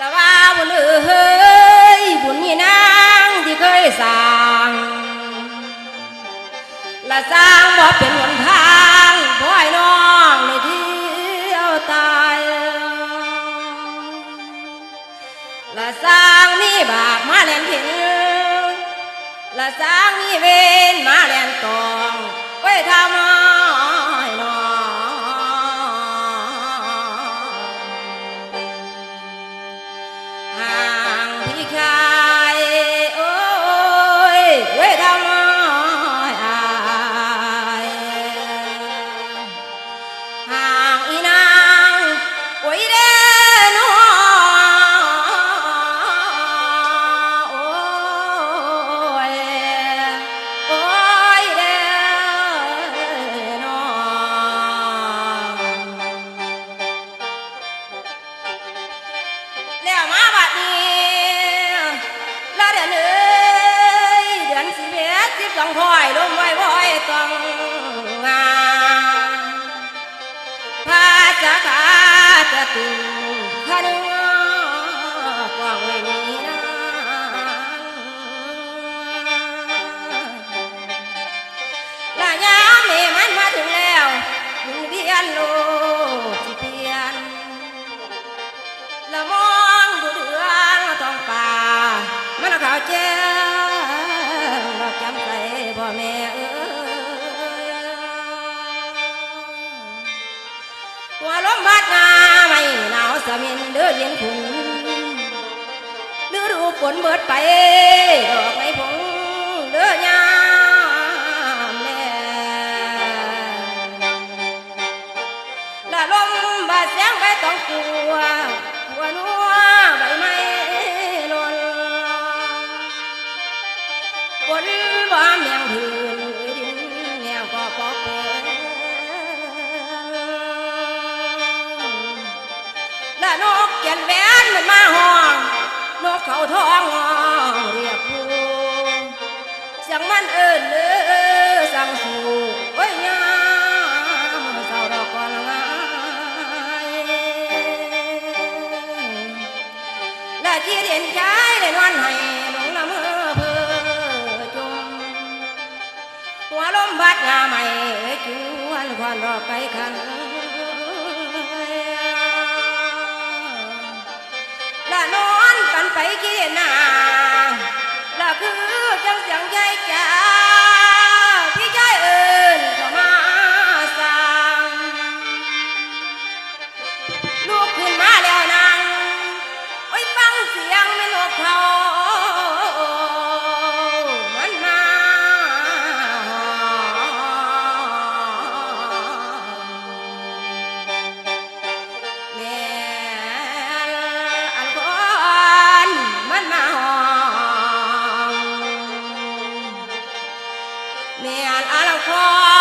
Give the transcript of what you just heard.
ละว่าบุญเอ้ยบุญนี่นางที่เคยสร้างละสร้างบ่เป็นหนทางพ่อยน้องในที่เอาตายละสร้างมีบาปมาแล่นถึงละสร้างมีเวรมาแล่นตองไว้ทำน้อน้อง อ็ดสิบสองพอยลมไว้บ่อยต้องงานพาจะขาจะตึงขันกว้างไว้นี้นะละยามเมมันมาถึงแล้วหมุนเวียนโลกสิเปลี่ยนละมองดูเดือนท้องป่ามันขาวเจ้ หัวลมพัดงาไม่หนาวสมินเดือดเย็นขุนฤดูฝนเบิดไปดอกไม้ผง เขาท้องห้อเรียกผู้เสียงมันเอิ้นเลือสั่งสู่โอ้ยยามเศร้าดอกก่อนงายและที่เด่นใจได้นอนให้หลงละเมอเพื่อจมหัวลมพัดงาใหม่จวนควันรอกไกลคัน กัน man 汉